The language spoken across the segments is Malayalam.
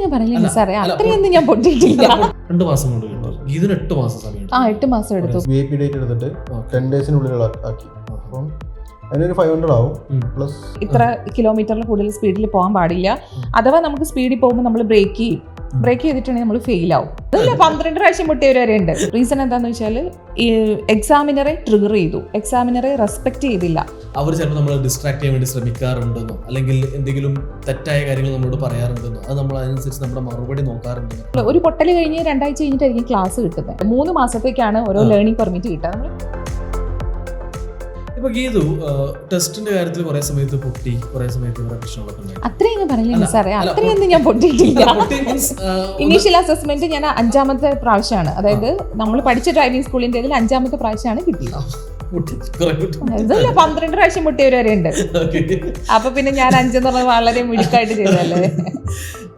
അത്രയും പറയില്ല സാറേ. അത്രയൊന്നും ഞാൻ പൊട്ടിയിട്ടില്ല. രണ്ട് മാസം കൊണ്ട് കിട്ടും. ഇതിന് എട്ട് മാസം സമയം ആ എട്ട് മാസം എടുത്തു. വി ഐ പി ഡേറ്റ് എടുത്തിട്ട് ടെൻ ഡേയ്സിനുള്ളിൽ ആക്കി. അപ്പം അതിനൊരു ഫൈവ് ഹൺഡ്രഡ് ആവും. പ്ലസ് ഇത്ര കിലോമീറ്ററിൽ കൂടുതൽ സ്പീഡിൽ പോകാൻ പാടില്ല. അഥവാ നമുക്ക് സ്പീഡിൽ പോകുമ്പോൾ നമ്മൾ ബ്രേക്ക് ചെയ്യും. ബ്രേക്ക് ചെയ്തിട്ടുണ്ടെങ്കിൽ നമ്മൾ ഫെയിൽ ആവും. അതല്ല പന്ത്രണ്ട് പ്രാവശ്യം മുട്ടിയവർ വരെ ഉണ്ട് റീസൺ എന്താന്ന് വെച്ചാൽ എക്സാമിനറെ ട്രിഗർ ചെയ്തു. എക്സാമിനറെ റെസ്പെക്ട് ചെയ്തില്ല. അവർ ചിലപ്പോൾ നമ്മൾ ഡിസ്ട്രാക്ട് ചെയ്യാൻ വേണ്ടി ശ്രമിക്കാറുണ്ടെന്നോ അല്ലെങ്കിൽ എന്തെങ്കിലും തെറ്റായ കാര്യങ്ങൾ നമ്മളോട് പറയാറുണ്ടെന്നോ അത് നമ്മൾ അതിനനുസരിച്ച് നമ്മുടെ മറുപടി നോക്കാറുണ്ടെന്നോ ഒരു പൊട്ടൽ കഴിഞ്ഞ് രണ്ടാഴ്ച കഴിഞ്ഞിട്ടായിരിക്കും ക്ലാസ് കിട്ടുന്നത്. മൂന്ന് മാസത്തേക്കാണ് ഓരോ ലേണിംഗ് പെർമിറ്റ് കിട്ടുക. നമ്മൾ ഇപ്പൊ ഗീതു ടെസ്റ്റിന്റെ കാര്യത്തിൽ കുറെ സമയത്ത് പൊട്ടി കുറെ സമയത്ത് കുറെ പ്രശ്നങ്ങളൊക്കെ അത്രയൊന്നും പറയില്ല സാറേ അത്രയൊന്നും ഞാൻ പൊട്ടിയിട്ടില്ല. ഇനീഷ്യൽ അസസ്മെന്റ് ഞാൻ അഞ്ചാമത്തെ പ്രാവശ്യമാണ്. അതായത് നമ്മൾ പഠിച്ച ഡ്രൈവിംഗ് സ്കൂളിന്റെ ഇതിൽ അഞ്ചാമത്തെ പ്രാവശ്യമാണ് കിട്ടിയത്. പന്ത്രണ്ട് പ്രാവശ്യം പൊട്ടിയവർ വരെ ഉണ്ട്. അപ്പൊ പിന്നെ ഞാൻ അഞ്ചെന്ന് പറഞ്ഞത് വളരെ മിടുക്കായിട്ട് ചെയ്തല്ലേ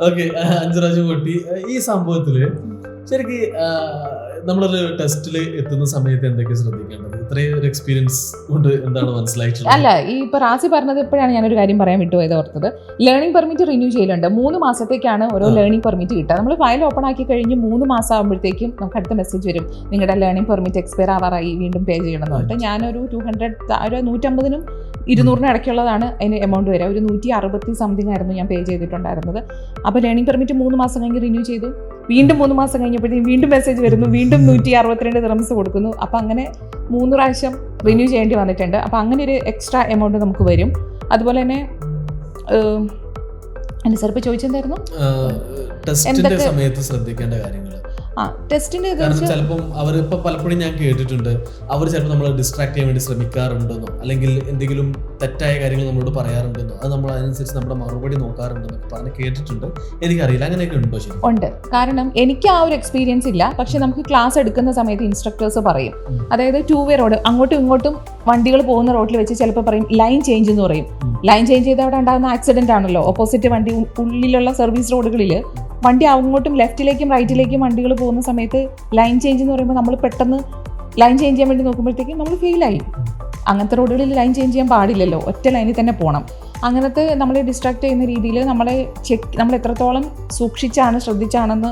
ഓക്കെ അഞ്ചു പ്രാവശ്യം പൊട്ടി. ഈ സംഭവത്തിൽ ശരിക്ക് നമ്മളൊരു ടെസ്റ്റിൽ എത്തുന്ന സമയത്ത് എന്തൊക്കെ ശ്രദ്ധിക്കേണ്ടത്? ഇത്രയും ഒരു എക്സ്പീരിയൻസ് കൊണ്ട് എന്താണ് മനസ്സിലായിട്ടുള്ളത്? അല്ല ഈ ഇപ്പൊ റാസി പറഞ്ഞത് ഇപ്പോഴാണ് ഞാനൊരു കാര്യം പറയാൻ വിട്ടുപോയത് ഓർത്തത്? ലേണിംഗ് പെർമിറ്റ് റിന്യൂ ചെയ്യലുണ്ട്. മൂന്ന് മാസത്തേക്കാണ് ഓരോ ലേണിംഗ് പെർമിറ്റ് കിട്ടുക. നമ്മൾ ഫയൽ ഓപ്പൺ ആക്കി കഴിഞ്ഞ് മൂന്ന് മാസം ആകുമ്പോഴത്തേക്കും നമുക്ക് അടുത്ത മെസ്സേജ് വരും. നിങ്ങളുടെ ലേണിംഗ് പെർമിറ്റ് എക്സ്പയർ ആവാറായി വീണ്ടും പേ ചെയ്യണം എന്ന് പറഞ്ഞിട്ട്. ഞാനൊരു ടു ഹൺഡ്രഡ് ഒരു നൂറ്റമ്പതിനും ഇരുന്നൂറിന് ഇടയ്ക്കുള്ളതാണ് അതിന് എമൗണ്ട് വരിക. ഒരു നൂറ്റി അറുപത്തി സംതിങ് ആയിരുന്നു ഞാൻ പേ ചെയ്തിട്ടുണ്ടായിരുന്നത്. അപ്പോൾ ലേണിംഗ് പെർമിറ്റ് മൂന്ന് മാസം കഴിഞ്ഞ് റിന്യൂ ചെയ്തു. വീണ്ടും മൂന്ന് മാസം കഴിഞ്ഞപ്പോഴത്തേക്കും വീണ്ടും മെസ്സേജ് വരുന്നു. വീണ്ടും നൂറ്റി അറുപത്തിരണ്ട് ദിറംസ് കൊടുക്കുന്നു. അപ്പോൾ അങ്ങനെ മൂന്ന് പ്രാവശ്യം റിന്യൂ ചെയ്യേണ്ടി വന്നിട്ടുണ്ട്. അപ്പോൾ അങ്ങനെ ഒരു എക്സ്ട്രാ എമൗണ്ട് നമുക്ക് വരും. അതുപോലെ തന്നെ എന്നെ സാർ ഇപ്പോൾ ചോദിച്ചെന്തായിരുന്നു? എന്തൊക്കെ- സമയത്ത് ശ്രദ്ധിക്കേണ്ട കാര്യങ്ങൾ ആ ടെസ്റ്റിന്റെ ഇത് കാരണം ചിലപ്പം അവർ ഇപ്പൊ പലപ്പോഴും ഞാൻ കേട്ടിട്ടുണ്ട് അവർ ചിലപ്പോൾ നമ്മളെ ഡിസ്ട്രാക്ട് ചെയ്യാൻ വേണ്ടി ശ്രമിക്കാറുണ്ടെന്നോ അല്ലെങ്കിൽ എന്തെങ്കിലും തെറ്റായ കാര്യങ്ങൾ നമ്മളോട് പറയാറുണ്ടെന്നോ അത് നമ്മൾ അതിനനുസരിച്ച് നമ്മുടെ മറുപടി നോക്കാറുണ്ടെന്നൊക്കെ പറഞ്ഞ് കേട്ടിട്ടുണ്ട്. എനിക്കറിയില്ല അങ്ങനെയൊക്കെ ഉണ്ടോ ശരി? ഉണ്ട്. കാരണം എനിക്ക് ആ ഒരു എക്സ്പീരിയൻസ് ഇല്ല. പക്ഷെ നമുക്ക് ക്ലാസ് എടുക്കുന്ന സമയത്ത് ഇൻസ്ട്രക്ടേഴ്സ് പറയും. അതായത് ടൂ വേ റോഡ് അങ്ങോട്ടും ഇങ്ങോട്ടും വണ്ടികൾ പോകുന്ന റോഡിൽ വെച്ച് ചിലപ്പോൾ പറയും ലൈൻ ചേഞ്ച് എന്ന് പറയും. ലൈൻ ചേഞ്ച് ചെയ്ത് അവിടെ ഉണ്ടാകുന്ന ആക്സിഡന്റ് ആണല്ലോ. ഓപ്പോസിറ്റ് വണ്ടി ഉള്ളിലുള്ള സർവീസ് റോഡുകളിൽ വണ്ടി അങ്ങോട്ടും ലെഫ്റ്റിലേക്കും റൈറ്റിലേക്കും വണ്ടികൾ പോകുന്ന സമയത്ത് ലൈൻ ചേഞ്ച് എന്ന് പറയുമ്പോൾ നമ്മൾ പെട്ടെന്ന് ലൈൻ ചേഞ്ച് ചെയ്യാൻ വേണ്ടി നോക്കുമ്പോഴത്തേക്കും നമ്മൾ ഫെയിലായി അങ്ങനത്തെ റോഡുകളിൽ ലൈൻ ചേഞ്ച് ചെയ്യാൻ പാടില്ലല്ലോ. ഒറ്റ ലൈനിൽ തന്നെ പോകണം അങ്ങനത്തെ നമ്മളെ ഡിസ്ട്രാക്ട് ചെയ്യുന്ന രീതിയിൽ നമ്മളെ ചെക്ക് നമ്മൾ എത്രത്തോളം സൂക്ഷിച്ചാണ് ശ്രദ്ധിച്ചാണെന്ന്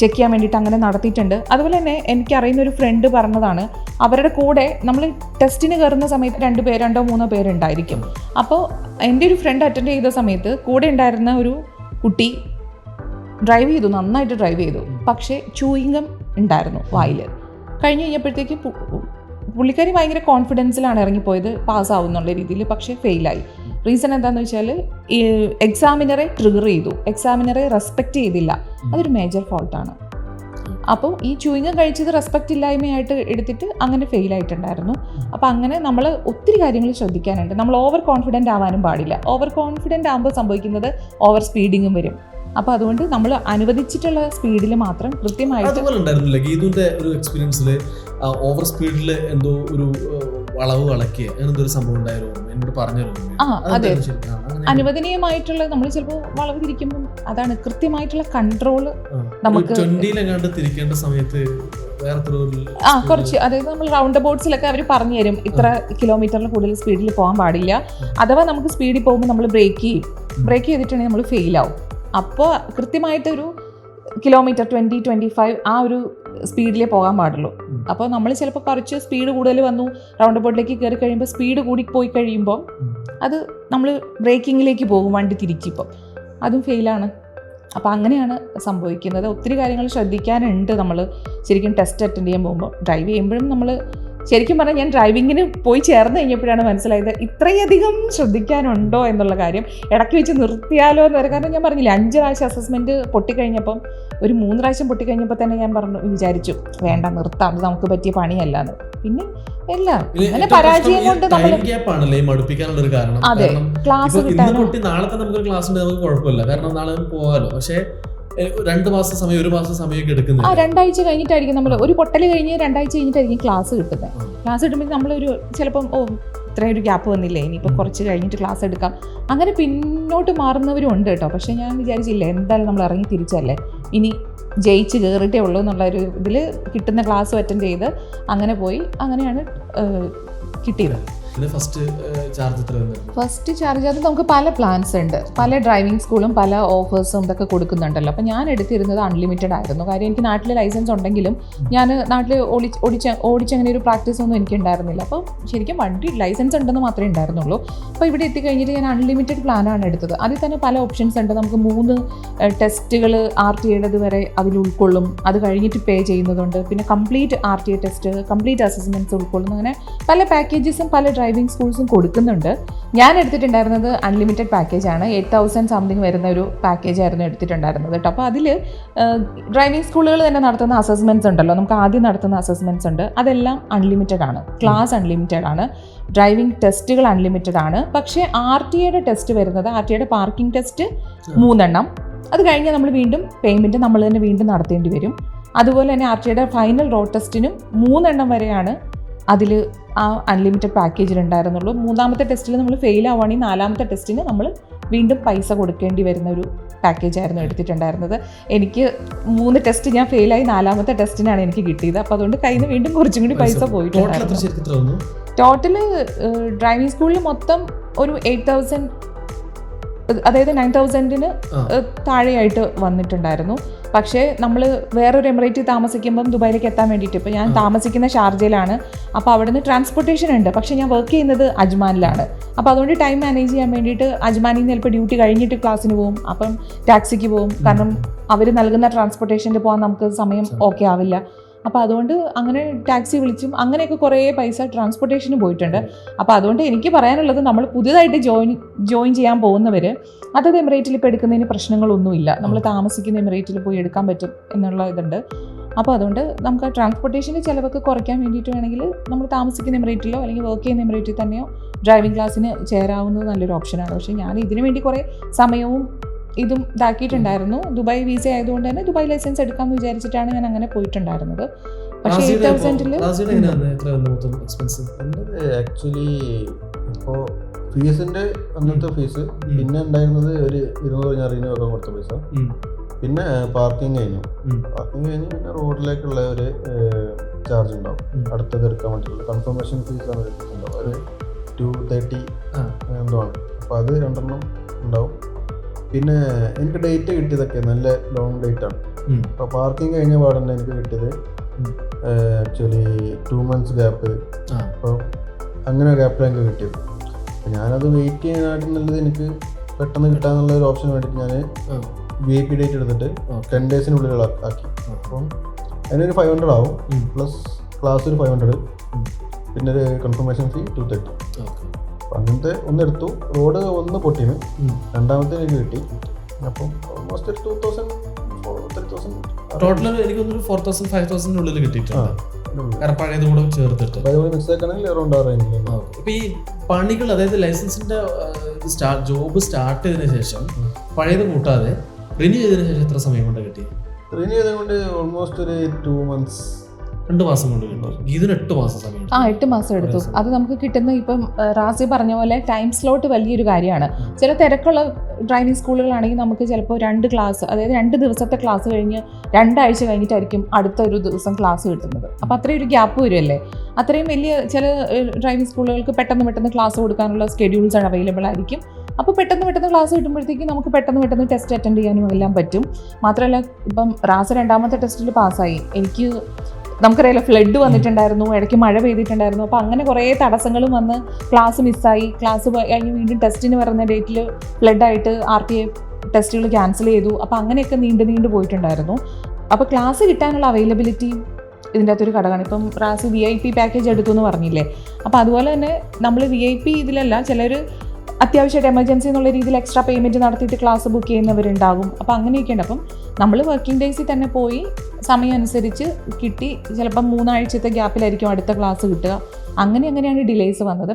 ചെക്ക് ചെയ്യാൻ വേണ്ടിയിട്ട് അങ്ങനെ നടത്തിയിട്ടുണ്ട്. അതുപോലെ തന്നെ എനിക്കറിയുന്ന ഒരു ഫ്രണ്ട് പറഞ്ഞതാണ് അവരുടെ കൂടെ നമ്മൾ ടെസ്റ്റിന് കയറുന്ന സമയത്ത് രണ്ട് പേര് രണ്ടോ മൂന്നോ പേരുണ്ടായിരിക്കും. അപ്പോൾ എന്റെ ഒരു ഫ്രണ്ട് അറ്റൻഡ് ചെയ്ത സമയത്ത് കൂടെ ഉണ്ടായിരുന്ന ഒരു കുട്ടി ഡ്രൈവ് ചെയ്തു നന്നായിട്ട് ഡ്രൈവ് ചെയ്തു. പക്ഷേ ചൂയിങ്കം ഉണ്ടായിരുന്നു വായിൽ കഴിഞ്ഞ് കഴിഞ്ഞപ്പോഴത്തേക്ക് പുള്ളിക്കാരി ഭയങ്കര കോൺഫിഡൻസിലാണ് ഇറങ്ങിപ്പോയത് പാസ്സാവും എന്നുള്ള രീതിയിൽ പക്ഷേ ഫെയിലായി റീസൺ എന്താണെന്ന് വെച്ചാൽ എക്സാമിനറെ ട്രിഗർ ചെയ്തു. എക്സാമിനറെ റെസ്പെക്റ്റ് ചെയ്തില്ല. അതൊരു മേജർ ഫോൾട്ടാണ് അപ്പോൾ ഈ ചൂയിങ്ങം കഴിച്ചത് റെസ്പെക്റ്റ് ഇല്ലായ്മയായിട്ട് എടുത്തിട്ട് അങ്ങനെ ഫെയിൽ ആയിട്ടുണ്ടായിരുന്നു. അപ്പോൾ അങ്ങനെ നമ്മൾ ഒത്തിരി കാര്യങ്ങൾ ശ്രദ്ധിക്കാനുണ്ട്. നമ്മൾ ഓവർ കോൺഫിഡന്റ് ആവാനും പാടില്ല. ഓവർ കോൺഫിഡന്റ് ആകുമ്പോൾ സംഭവിക്കുന്നത് ഓവർ സ്പീഡിങ്ങും വരും. അപ്പോൾ അതുകൊണ്ട് നമ്മൾ അനുവദിച്ചിട്ടുള്ള സ്പീഡിൽ മാത്രം കൃത്യമായിട്ട് അതുപോലെ ഉണ്ടായിരുന്നില്ല? ഗീതുവിന്റെ ഒരു എക്സ്പീരിയൻസിൽ ഓവർ സ്പീഡിൽ എന്തോ ഒരു വളവ് വളക്കിയ അങ്ങനത്തെ ഒരു സംഭവം ഉണ്ടായിരുന്നു എന്നോട് പറഞ്ഞു ആ, അതെ. അനുവദനീയമായിട്ടുള്ള നമ്മൾ ചിലപ്പോൾ വളവ് തിരിക്കുമ്പോൾ അതാണ് കൃത്യമായിട്ടുള്ള കൺട്രോൾ നമുക്ക് തിരിക്കേണ്ട സമയത്ത് ആ കുറച്ച് അതായത് നമ്മൾ റൗണ്ട് അബൌട്ട്സിലൊക്കെ അവർ പറഞ്ഞു തരും. ഇത്ര കിലോമീറ്ററിൽ കൂടുതൽ സ്പീഡിൽ പോകാൻ പാടില്ല. അഥവാ നമുക്ക് സ്പീഡിൽ പോകുമ്പോൾ നമ്മൾ ബ്രേക്ക് ചെയ്യും. ബ്രേക്ക് ചെയ്തിട്ടുണ്ടെങ്കിൽ നമ്മൾ ഫെയിൽ ആവും. അപ്പോൾ കൃത്യമായിട്ടൊരു കിലോമീറ്റർ ട്വന്റി ട്വന്റി ഫൈവ് ആ ഒരു സ്പീഡിലേ പോകാൻ പാടുള്ളൂ. അപ്പോൾ നമ്മൾ ചിലപ്പോൾ കുറച്ച് സ്പീഡ് കൂടുതൽ വന്നു റൗണ്ട് ബോട്ടിലേക്ക് കയറി കഴിയുമ്പോൾ സ്പീഡ് കൂടി പോയി കഴിയുമ്പോൾ അത് നമ്മൾ ബ്രേക്കിങ്ങിലേക്ക് പോകും വണ്ടി തിരിച്ചിപ്പോൾ അതും ഫെയിലാണ് അപ്പോൾ അങ്ങനെയാണ് സംഭവിക്കുന്നത്. ഒത്തിരി കാര്യങ്ങൾ ശ്രദ്ധിക്കാനുണ്ട് നമ്മൾ ശരിക്കും ടെസ്റ്റ് അറ്റൻഡ് ചെയ്യാൻ പോകുമ്പോൾ ഡ്രൈവ് ചെയ്യുമ്പോഴും നമ്മൾ ശരിക്കും പറഞ്ഞാൽ ഞാൻ ഡ്രൈവിങ്ങിന് പോയി ചേർന്ന് കഴിഞ്ഞപ്പോഴാണ് മനസ്സിലായത് ഇത്രയധികം ശ്രദ്ധിക്കാനുണ്ടോ എന്നുള്ള കാര്യം ഇടയ്ക്ക് വെച്ച് നിർത്തിയാലോ എന്ന് വരെ. കാരണം ഞാൻ പറഞ്ഞില്ല അഞ്ച് പ്രാവശ്യം അസസ്മെന്റ് പൊട്ടിക്കഴിഞ്ഞപ്പം ഒരു മൂന്ന് പ്രാവശ്യം പൊട്ടിക്കഴിഞ്ഞപ്പോൾ തന്നെ ഞാൻ പറഞ്ഞു വിചാരിച്ചു വേണ്ട നിർത്താം അത് നമുക്ക് പറ്റിയ പണിയല്ലാന്ന്. പിന്നെ ഇല്ല അങ്ങനെ പരാജയം കൊണ്ട് നമ്മൾ മടുപ്പിക്കാനുള്ള ഒരു കാരണം. അതെ. ക്ലാസ് കിട്ടാൻ നാളെ നമുക്ക് ക്ലാസ് ഉണ്ട് നമുക്ക് കുഴപ്പമില്ല. കാരണം നാളെ പോകാലോ. പക്ഷേ രണ്ട് മാസം സമയം ഒരു മാസം സമയമൊക്കെ ആ എടുക്കുന്നില്ല രണ്ടാഴ്ച കഴിഞ്ഞിട്ടായിരിക്കും നമ്മൾ ഒരു പൊട്ടൽ കഴിഞ്ഞ് രണ്ടാഴ്ച കഴിഞ്ഞിട്ടായിരിക്കും ക്ലാസ് കിട്ടുന്നത് ക്ലാസ് കിട്ടുമ്പോൾ നമ്മളൊരു ചിലപ്പം ഓ ഇത്രയും ഒരു ഗ്യാപ്പ് വന്നില്ലേ ഇനിയിപ്പോൾ. കുറച്ച് കഴിഞ്ഞിട്ട് ക്ലാസ് എടുക്കാം. അങ്ങനെ പിന്നോട്ട് മാറുന്നവരും ഉണ്ട് കേട്ടോ. പക്ഷേ ഞാൻ വിചാരിച്ചില്ല എന്തായാലും നമ്മൾ ഇറങ്ങി തിരിച്ചല്ലേ. ഇനി ജയിച്ച് കയറിയിട്ടേ ഉള്ളൂ എന്നുള്ള ഒരു ഇതിൽ കിട്ടുന്ന ക്ലാസ് അറ്റൻഡ് ചെയ്ത് അങ്ങനെ പോയി. അങ്ങനെയാണ് കിട്ടിയത്. ഫസ്റ്റ് ചാർജ് എത്ര ഫസ്റ്റ് ചാർജ് അത് നമുക്ക് പല പ്ലാൻസ് ഉണ്ട്. പല ഡ്രൈവിംഗ് സ്കൂളും പല ഓഫേഴ്സും ഇതൊക്കെ കൊടുക്കുന്നുണ്ടല്ലോ. അപ്പോൾ ഞാൻ എടുത്തിരുന്നത് അൺലിമിറ്റഡ് ആയിരുന്നു. കാര്യം എനിക്ക് നാട്ടിൽ ലൈസൻസ് ഉണ്ടെങ്കിലും ഞാൻ നാട്ടിൽ ഓടിച്ച് ഓടിച്ച ഓടിച്ചങ്ങനെ ഒരു പ്രാക്ടീസ് ഒന്നും എനിക്ക് ഉണ്ടായിരുന്നില്ല അപ്പോൾ ശരിക്കും വണ്ടി ലൈസൻസ് ഉണ്ടെന്ന് മാത്രമേ ഉണ്ടായിരുന്നുള്ളൂ. അപ്പോൾ ഇവിടെ എത്തിക്കഴിഞ്ഞിട്ട് ഞാൻ അൺലിമിറ്റഡ് പ്ലാനാണ് എടുത്തത്. അതിൽ തന്നെ പല ഓപ്ഷൻസ് ഉണ്ട്. നമുക്ക് മൂന്ന് ടെസ്റ്റുകൾ ആർ ടി ഐയുടേത് വരെ അതിൽ ഉൾക്കൊള്ളും. അത് കഴിഞ്ഞിട്ട് പേ ചെയ്യുന്നതുണ്ട്. പിന്നെ complete R T I test complete assessments ഉൾക്കൊള്ളുന്നു അങ്ങനെ പല പാക്കേജസും പല ഡ്രൈവിംഗ് സ്കൂൾസും കൊടുക്കുന്നുണ്ട്. ഞാൻ എടുത്തിട്ടുണ്ടായിരുന്നത് അൺലിമിറ്റഡ് പാക്കേജ് ആണ്. എയ്റ്റ് തൗസൻഡ് സംതിങ് വരുന്ന ഒരു പാക്കേജ് ആയിരുന്നു എടുത്തിട്ടുണ്ടായിരുന്നത് കേട്ടോ അപ്പോൾ അതിൽ ഡ്രൈവിംഗ് സ്കൂളുകൾ തന്നെ നടത്തുന്ന അസസ്മെന്റ്സ് ഉണ്ടല്ലോ. നമുക്ക് ആദ്യം നടത്തുന്ന അസസ്മെന്റ്സ് ഉണ്ട്. അതെല്ലാം അൺലിമിറ്റഡ് ആണ്. ക്ലാസ് അൺലിമിറ്റഡ് ആണ്. ഡ്രൈവിംഗ് ടെസ്റ്റുകൾ അൺലിമിറ്റഡ് ആണ്. പക്ഷേ ആർ ടി എയുടെ ടെസ്റ്റ് വരുന്നത് ആർ ടി എയുടെ പാർക്കിംഗ് ടെസ്റ്റ് മൂന്നെണ്ണം. അത് കഴിഞ്ഞാൽ നമ്മൾ വീണ്ടും പേയ്മെന്റ് നമ്മൾ തന്നെ വീണ്ടും നടത്തേണ്ടി വരും. അതുപോലെ തന്നെ ആർ ടി എയുടെ ഫൈനൽ റോഡ് ടെസ്റ്റിനും മൂന്നെണ്ണം വരെയാണ് അതിൽ ആ അൺലിമിറ്റഡ് പാക്കേജിൽ ഉണ്ടായിരുന്നുള്ളൂ. മൂന്നാമത്തെ ടെസ്റ്റിൽ നമ്മൾ ഫെയിൽ ആവുകയാണെങ്കിൽ നാലാമത്തെ ടെസ്റ്റിന് നമ്മൾ വീണ്ടും പൈസ കൊടുക്കേണ്ടി വരുന്ന ഒരു പാക്കേജായിരുന്നു എടുത്തിട്ടുണ്ടായിരുന്നത്. എനിക്ക് മൂന്ന് ടെസ്റ്റ് ഞാൻ ഫെയിലായി നാലാമത്തെ ടെസ്റ്റിനാണ് എനിക്ക് കിട്ടിയത്. അപ്പോൾ അതുകൊണ്ട് കയ്യിൽ നിന്ന് വീണ്ടും കുറച്ചും കൂടി പൈസ പോയിട്ടുണ്ടായിരുന്നു. ടോട്ടൽ ഡ്രൈവിംഗ് സ്കൂളിൽ മൊത്തം ഒരു എയ്റ്റ് തൗസൻഡ് അതായത് നയൻ തൗസൻഡിന് താഴെയായിട്ട് വന്നിട്ടുണ്ടായിരുന്നു. പക്ഷേ നമ്മൾ വേറൊരു എമിറേറ്റിൽ താമസിക്കുമ്പം ദുബായിലേക്ക് എത്താൻ വേണ്ടിയിട്ട് ഇപ്പോൾ ഞാൻ താമസിക്കുന്ന ഷാർജയിലാണ്. അപ്പോൾ അവിടുന്ന് ട്രാൻസ്പോർട്ടേഷൻ ഉണ്ട്. പക്ഷേ ഞാൻ വർക്ക് ചെയ്യുന്നത് അജ്മാനിലാണ്. അപ്പോൾ അതുകൊണ്ട് ടൈം മാനേജ് ചെയ്യാൻ വേണ്ടിയിട്ട് അജ്മാനിൽ നിന്ന് ചിലപ്പോൾ ഡ്യൂട്ടി കഴിഞ്ഞിട്ട് ക്ലാസ്സിന് പോകും അപ്പം ടാക്സിക്ക് പോകും കാരണം അവർ നൽകുന്ന ട്രാൻസ്പോർട്ടേഷനിൽ പോകാൻ നമുക്ക് സമയം ഓക്കെ ആവില്ല. അപ്പോൾ അതുകൊണ്ട് അങ്ങനെ ടാക്സി വിളിച്ചും അങ്ങനെയൊക്കെ കുറേ പൈസ ട്രാൻസ്പോർട്ടേഷന് പോയിട്ടുണ്ട്. അപ്പോൾ അതുകൊണ്ട് എനിക്ക് പറയാനുള്ളത് നമ്മൾ പുതിയതായിട്ട് ജോയിൻ ജോയിൻ ചെയ്യാൻ പോകുന്നവർ അതത് എമിറേറ്റിൽ ഇപ്പോൾ എടുക്കുന്നതിന് പ്രശ്നങ്ങളൊന്നുമില്ല. നമ്മൾ താമസിക്കുന്ന എമിറേറ്റിൽ പോയി എടുക്കാൻ പറ്റും എന്നുള്ള ഇതുണ്ട്. അപ്പോൾ അതുകൊണ്ട് നമുക്ക് ആ ട്രാൻസ്പോർട്ടേഷന്റെ ചിലവൊക്കെ കുറയ്ക്കാൻ വേണ്ടിയിട്ട് വേണമെങ്കിൽ നമ്മൾ താമസിക്കുന്ന എമിറേറ്റിലോ അല്ലെങ്കിൽ വർക്ക് ചെയ്യുന്ന എമിറേറ്റിൽ തന്നെയോ ഡ്രൈവിംഗ് ക്ലാസ്സിന് ചേരാവുന്നത് നല്ലൊരു ഓപ്ഷനാണ് പക്ഷേ ഞാൻ ഇതിനു വേണ്ടി കുറേ സമയവും ഇതും ഇതാക്കിയിട്ടുണ്ടായിരുന്നു. ദുബായ് വിസ ആയതുകൊണ്ട് തന്നെ ദുബായ് ലൈസൻസ് എടുക്കാമെന്ന് വിചാരിച്ചിട്ടാണ് ഞാൻ അങ്ങനെ പോയിട്ടുണ്ടായിരുന്നത്. പക്ഷേ എയ്റ്റ് തൗസൻഡിൽ ആക്ച്വലി ഇപ്പോൾ അന്നത്തെ ഫീസ് പിന്നെ ഉണ്ടായിരുന്നത് ഒരു ഇരുന്നൂറ് അഞ്ഞൂറിന് ഒക്കെ കൊടുത്ത പൈസ. പിന്നെ പാർക്കിംഗ് കഴിഞ്ഞു. പാർക്കിംഗ് കഴിഞ്ഞ് പിന്നെ റോഡിലേക്കുള്ള ഒരു ചാർജ് ഉണ്ടാവും. അടുത്തത് എടുക്കാൻ വേണ്ടിയിട്ടുള്ള കൺഫർമേഷൻ ഫീസ് ആണ് ഒരു ടു തേർട്ടി ആ. എന്തോ ആണ്. അപ്പോൾ അത് രണ്ടെണ്ണം ഉണ്ടാവും. പിന്നെ എനിക്ക് ഡേറ്റ് കിട്ടിയതൊക്കെ നല്ല ലോങ് ഡേറ്റ് ആണ്. അപ്പോൾ പാർക്കിംഗ് കഴിഞ്ഞ പാടന്നെ എനിക്ക് കിട്ടിയത് ആക്ച്വലി ടു മന്ത്സ് ഗ്യാപ്പ്. അപ്പോൾ അങ്ങനെ ഗ്യാപ്പ് എനിക്ക് കിട്ടിയത് ഞാനത് വെയിറ്റ് ചെയ്യാനായിട്ട് നല്ലത് എനിക്ക് പെട്ടെന്ന് കിട്ടാന്നുള്ള ഒരു ഓപ്ഷൻ വേണ്ടിയിട്ട് ഞാൻ വി ഐ പി ഡേറ്റ് എടുത്തിട്ട്. ടെൻ ഡേയ്സിനുള്ളിൽ ആക്കി. അപ്പം അതിനൊരു ഫൈവ് ഹൺഡ്രഡ് ആവും. പ്ലസ് ക്ലാസ് ഒരു ഫൈവ് ഹൺഡ്രഡ്. പിന്നെ ഒരു കൺഫർമേഷൻ ഫീ ടു തേർട്ടി അപ്പം അങ്ങനത്തെ ഒന്നെടുത്തു. റോഡ് ഒന്ന് പൊട്ടിന്. രണ്ടാമത്തെ എനിക്ക് കിട്ടി. അപ്പം ഓൾമോസ്റ്റ് ഒരു two thousand three thousand total എനിക്ക് തോന്നുന്നു ഫോർ തൗസൻഡ് ഫൈവ് തൗസൻഡിനുള്ളിൽ കിട്ടിയിട്ടുണ്ട്. കാരണം പഴയത് കൂടെ ചേർത്തിട്ട്. റേഞ്ചിൽ ഈ പണികൾ അതായത് ലൈസൻസിന്റെ ജോബ് സ്റ്റാർട്ട് ചെയ്തതിനു ശേഷം പഴയത് കൂട്ടാതെ റിന്യൂ ചെയ്തതിനു ശേഷം എത്ര സമയം കൊണ്ട് കിട്ടി? റിന്യൂ ചെയ്തുകൊണ്ട് ഓൾമോസ്റ്റ് ഒരു ടു മന്ത്സ് രണ്ട് മാസം കൊണ്ട് കിട്ടി. ഇതിന് എട്ട് മാസം സമയം ആ എട്ട് മാസം എടുത്തു. അത് നമുക്ക് കിട്ടുന്ന ഇപ്പം റാസി പറഞ്ഞ പോലെ ടൈം സ്ലോട്ട് വലിയൊരു കാര്യമാണ്. ചില തിരക്കുള്ള ഡ്രൈവിംഗ് സ്കൂളുകളാണെങ്കിൽ നമുക്ക് ചിലപ്പോൾ രണ്ട് ക്ലാസ് അതായത് രണ്ട് ദിവസത്തെ ക്ലാസ് കഴിഞ്ഞ് രണ്ടാഴ്ച കഴിഞ്ഞിട്ടായിരിക്കും അടുത്ത ഒരു ദിവസം ക്ലാസ് കിട്ടുന്നത്. അപ്പോൾ അത്രയും ഒരു ഗ്യാപ്പ് വരുമല്ലേ അത്രയും വലിയ ചില ഡ്രൈവിംഗ് സ്കൂളുകൾക്ക് പെട്ടെന്ന് പെട്ടെന്ന് ക്ലാസ് കൊടുക്കാനുള്ള സ്കെഡ്യൂൾസ് ആണ് അവൈലബിൾ ആയിരിക്കും. അപ്പോൾ പെട്ടെന്ന് പെട്ടെന്ന് ക്ലാസ് കിട്ടുമ്പോഴത്തേക്കും നമുക്ക് പെട്ടെന്ന് പെട്ടെന്ന് ടെസ്റ്റ് അറ്റൻഡ് ചെയ്യാനും എല്ലാം പറ്റും. മാത്രമല്ല ഇപ്പം റാസ് രണ്ടാമത്തെ ടെസ്റ്റിൽ പാസ്സായി എനിക്ക് നമുക്കറിയാലോ ഫ്ലഡ് വന്നിട്ടുണ്ടായിരുന്നു ഇടയ്ക്ക് മഴ പെയ്തിട്ടുണ്ടായിരുന്നു. അപ്പോൾ അങ്ങനെ കുറേ തടസ്സങ്ങളും വന്ന് ക്ലാസ് മിസ്സായി ക്ലാസ് കഴിഞ്ഞ് വീണ്ടും ടെസ്റ്റിന് വരുന്ന ഡേറ്റിൽ ഫ്ലഡായിട്ട് ആർ ടി ഐ ടെസ്റ്റുകൾ ക്യാൻസൽ ചെയ്തു. അപ്പോൾ അങ്ങനെയൊക്കെ നീണ്ടു നീണ്ടു പോയിട്ടുണ്ടായിരുന്നു. അപ്പോൾ ക്ലാസ് കിട്ടാനുള്ള അവൈലബിലിറ്റി ഇതിന്റെ അകത്തൊരു ഘടകമാണ്. ഇപ്പം റാസ് വി ഐ പി പാക്കേജ് എടുത്തു എന്ന് പറഞ്ഞില്ലേ? അപ്പോൾ അതുപോലെ തന്നെ നമ്മൾ വി ഐ പി ഇതിലല്ല ചിലർ അത്യാവശ്യമായിട്ട് എമർജൻസി എന്നുള്ള രീതിയിൽ എക്സ്ട്രാ പേയ്മെന്റ് നടത്തിയിട്ട് ക്ലാസ് ബുക്ക് ചെയ്യുന്നവരുണ്ടാകും. അപ്പോൾ അങ്ങനെയൊക്കെ ഉണ്ട് അപ്പം നമ്മൾ വർക്കിംഗ് ഡേയ്സിൽ തന്നെ പോയി സമയം അനുസരിച്ച് കിട്ടി. ചിലപ്പം മൂന്നാഴ്ചത്തെ ഗ്യാപ്പിലായിരിക്കും അടുത്ത ക്ലാസ് കിട്ടുക. അങ്ങനെ അങ്ങനെയാണ് ഡിലേസ് വന്നത്.